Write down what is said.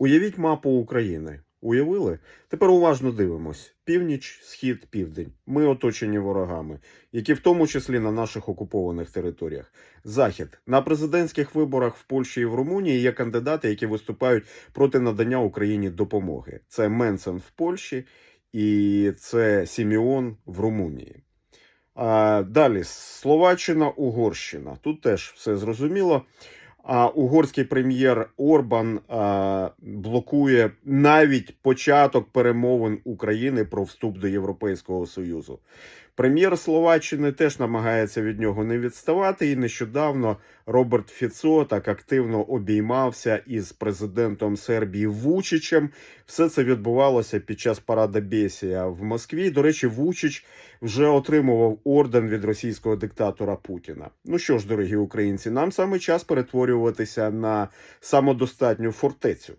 Уявіть мапу України. Уявили? Тепер уважно дивимось: північ, схід, південь. Ми оточені ворогами, які в тому числі на наших окупованих територіях. Захід на президентських виборах в Польщі і в Румунії є кандидати, які виступають проти надання Україні допомоги. Це Менсен в Польщі і це Сіміон в Румунії. А, далі Словаччина, Угорщина. Тут теж все зрозуміло. А угорський прем'єр Орбан а, блокує навіть початок перемовин України про вступ до Європейського Союзу. Прем'єр Словаччини теж намагається від нього не відставати. І нещодавно Роберт Фіцо так активно обіймався із президентом Сербії Вучичем. Все це відбувалося під час парада Бесія в Москві. До речі, Вучич вже отримував орден від російського диктатора Путіна. Ну що ж, дорогі українці, нам саме час перетворюватися на самодостатню фортецю.